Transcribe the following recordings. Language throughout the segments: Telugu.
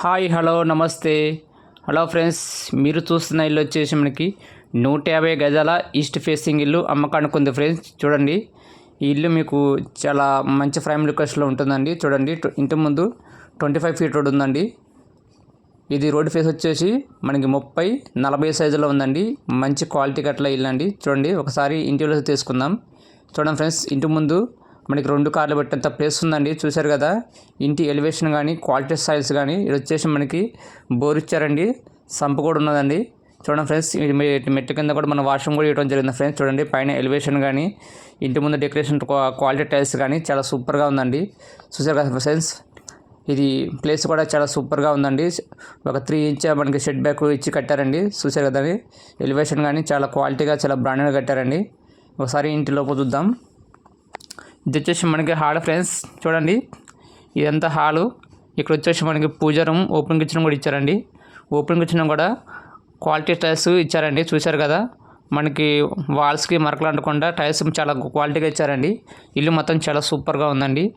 హాయ్ హలో నమస్తే. హలో ఫ్రెండ్స్ మీరు చూస్తున్న ఇల్లు వచ్చేసి మనకి నూట యాభై గజాల ఈస్ట్ ఫేసింగ్ ఇల్లు అమ్మకానికి ఉంది ఫ్రెండ్స్. చూడండి ఈ ఇల్లు మీకు చాలా మంచి ఫ్రైమ్ రిక్వెస్ట్లో ఉంటుందండి. చూడండి ఇంటి ముందు ట్వంటీ ఫైవ్ ఫీట్ రోడ్ ఉందండి. ఇది రోడ్ ఫేస్ వచ్చేసి మనకి ముప్పై నలభై సైజులో ఉందండి. మంచి క్వాలిటీ గట్ల ఇల్లు అండి చూడండి ఒకసారి ఇంటిలో తీసుకుందాం. చూడండి ఫ్రెండ్స్ ఇంటి ముందు మనకి రెండు కార్లు పెట్టేంత ప్లేస్ ఉందండి. చూశారు కదా? ఇంటి ఎలివేషన్ కానీ క్వాలిటీ స్టైల్స్ కానీ ఇది వచ్చేసి మనకి బోర్ ఇచ్చారండి. సంపు కూడా ఉన్నదండి. చూడండి ఫ్రెండ్స్ ఇది మెట్టు కింద కూడా మన వాష్రూమ్ కూడా ఇవ్వడం జరిగింది ఫ్రెండ్స్ చూడండి పైన ఎలివేషన్ కానీ ఇంటి ముందు డెకరేషన్ క్వాలిటీ టైల్స్ కానీ చాలా సూపర్గా ఉందండి. చూశారు కదా ఫ్రెండ్స్ ఇది ప్లేస్ కూడా చాలా సూపర్గా ఉందండి. ఒక త్రీ ఇంచ్ మనకి షెడ్ బ్యాక్ ఇచ్చి కట్టారండి. చూసారు కదండి ఎలివేషన్ కానీ చాలా క్వాలిటీగా చాలా బ్రాండెడ్గా కట్టారండి. ఒకసారి ఇంటి లోపల చూద్దాం. ఇది వచ్చేసి మనకి హాల్ ఫ్రెండ్స్. చూడండి. ఇదంతా హాలు. ఇక్కడ వచ్చేసి మనకి పూజ రూమ్ ఓపెన్ కిచెన్ కూడా ఇచ్చారండి. ఓపెన్ కిచెన్ కూడా క్వాలిటీ టైల్స్ ఇచ్చారండి. చూశారు కదా. మనకి వాల్స్కి మరకలు అంటకుండా టైల్స్ చాలా క్వాలిటీగా ఇచ్చారండి. ఇల్లు మొత్తం చాలా సూపర్గా ఉందండి.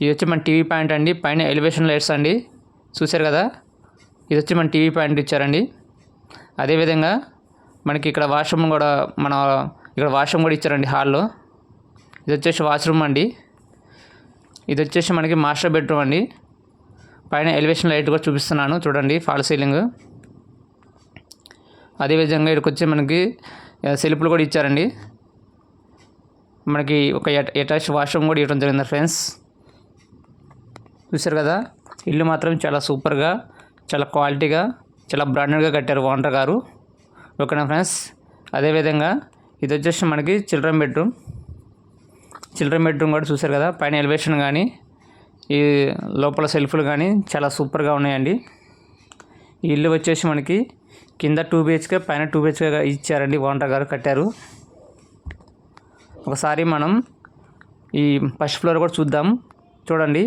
ఇది వచ్చి మన టీవీ పాయింట్ అండి. పైన ఎలివేషన్ లైట్స్ అండి. చూశారు కదా. ఇది వచ్చి మన టీవీ పాయింట్ ఇచ్చారండి. అదేవిధంగా మనకి ఇక్కడ వాష్రూమ్ కూడా మన ఇక్కడ వాష్రూమ్ కూడా ఇచ్చారండి హాల్లో. ఇది వచ్చేసి వాష్రూమ్ అండి. ఇది వచ్చేసి మనకి మాస్టర్ బెడ్రూమ్ అండి. పైన ఎలివేషన్ లైట్ కూడా చూపిస్తున్నాను. చూడండి ఫాల్ సీలింగ్. అదేవిధంగా ఇక్కడికి వచ్చి మనకి సెల్ఫ్లు కూడా ఇచ్చారండి. మనకి ఒక అటాచ్ వాష్రూమ్ కూడా ఇవ్వడం జరిగింది ఫ్రెండ్స్. చూశారు కదా ఇల్లు మాత్రం చాలా సూపర్గా చాలా క్వాలిటీగా చాలా బ్రాండెడ్గా కట్టారు ఓనర్ గారు. ఓకేనా ఫ్రెండ్స్? అదేవిధంగా ఇది వచ్చేసి మనకి చిల్డ్రన్ బెడ్రూమ్. చిల్డ్రన్ బెడ్రూమ్ కూడా చూశారు కదా పైన ఎలివేషన్ కానీ ఈ లోపల సెల్ఫ్లు కానీ చాలా సూపర్గా ఉన్నాయండి. ఈ ఇల్లు వచ్చేసి మనకి కింద టూ బిహెచ్కే పైన టూ బిహెచ్కే ఇచ్చారండి ఓనర్ గారు కట్టారు. ఒకసారి మనం ఈ ఫస్ట్ ఫ్లోర్ కూడా చూద్దాం. చూడండి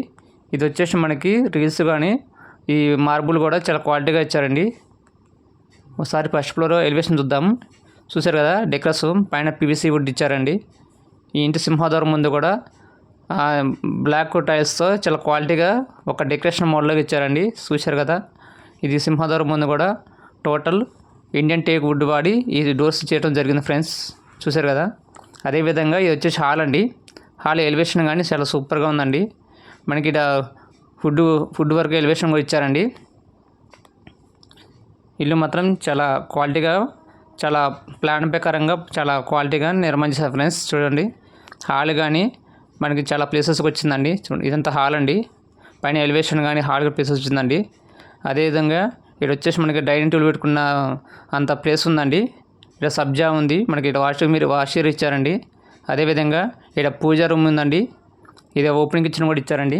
ఇది వచ్చేసి మనకి రీల్స్ కానీ ఈ మార్బుల్ కూడా చాలా క్వాలిటీగా ఇచ్చారండి. ఒకసారి ఫస్ట్ ఫ్లోర్ ఎలివేషన్ చూద్దాం. చూసారు కదా డెకరేషన్ పైన పీవీసీ వుడ్ ఇచ్చారండి. ఈ ఇంటి సింహాద్వారం ముందు కూడా బ్లాక్ టైల్స్తో చాలా క్వాలిటీగా ఒక డెకరేషన్ మోడల్గా ఇచ్చారండి. చూశారు కదా? ఇది సింహాద్వారం ముందు కూడా టోటల్ ఇండియన్ టేక్ వుడ్ వాడి ఈ డోర్స్ చేయడం జరిగింది ఫ్రెండ్స్. చూశారు కదా? అదేవిధంగా ఇది వచ్చేసి హాల్ అండి. హాల్ ఎలివేషన్ కానీ చాలా సూపర్గా ఉందండి. మనకి ఇక్కడ ఫుడ్ ఫుడ్ వరకు ఎలివేషన్ కూడా ఇచ్చారండి. ఇల్లు మాత్రం చాలా క్వాలిటీగా చాలా ప్లాన్ ప్రకారంగా చాలా క్వాలిటీగా నిర్మించారు ఫ్రెండ్స్. చూడండి. హాల్ కానీ మనకి చాలా ప్లేసెస్కి వచ్చిందండి. చూడండి ఇదంతా హాల్ అండి. పైన ఎలివేషన్ కానీ హాల్ ప్లేసెస్ వచ్చిందండి. అదేవిధంగా ఇక్కడ వచ్చేసి మనకి డైనింగ్ టేబుల్ పెట్టుకున్న అంత ప్లేస్ ఉందండి. ఇక్కడ సబ్జా ఉంది. మనకి ఇక్కడ వాష్ మీరు వాషర్ ఇచ్చారండి. అదేవిధంగా ఇక్కడ పూజ రూమ్ ఉందండి. ఇది ఓపెనింగ్ కిచెన్ కూడా ఇచ్చారండి.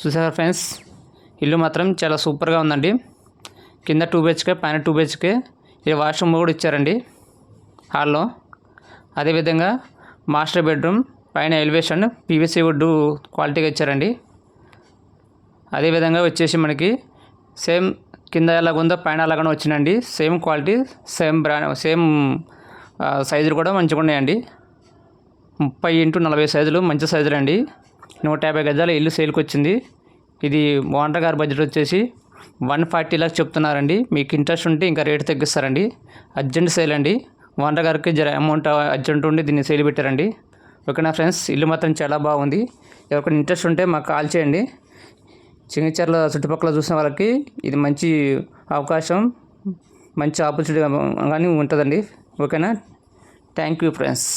చూసారా ఫ్రెండ్స్ ఇల్లు మాత్రం చాలా సూపర్గా ఉందండి. కింద టూ బిహెచ్కే పైన టూ బిహెచ్కే ఇది వాష్రూమ్ కూడా ఇచ్చారండి. హాల్లో. అదేవిధంగా మాస్టర్ బెడ్రూమ్ పైన ఎలివేషన్ పీవీసీ వుడ్ క్వాలిటీగా ఇచ్చారండి. అదేవిధంగా వచ్చేసి మనకి సేమ్ కింద ఎలాగ ఉందో పైన అలాగనే వచ్చిందండి. Same quality same brand same సైజులు కూడా మంచిగా ఉన్నాయండి. ముప్పై ఇంటూ నలభై సైజులు మంచి సైజులు అండి. నూట యాభై గజాల ఇల్లు సేల్కి వచ్చింది. ఇది ఓనర్ గారి బడ్జెట్ వచ్చేసి వన్ ఫార్టీ లాక్స్ చెప్తున్నారండి. మీకు ఇంట్రెస్ట్ ఉంటే ఇంకా రేటు తగ్గిస్తారండి. అర్జెంట్ సేల్ అండి. గారికి జర అమౌంట్ అర్జెంట్ ఉండి దీన్ని సేల్ పెట్టారండి. ఓకేనా ఫ్రెండ్స్? ఇల్లు మాత్రం చాలా బాగుంది. ఎవరికైనా ఇంట్రెస్ట్ ఉంటే మాకు కాల్ చేయండి. చింగిచర్ల చుట్టుపక్కల చూసిన వాళ్ళకి ఇది మంచి అవకాశం మంచి ఆపర్చునిటీ కానీ ఉంటుందండి. ఓకేనా? Thank you friends.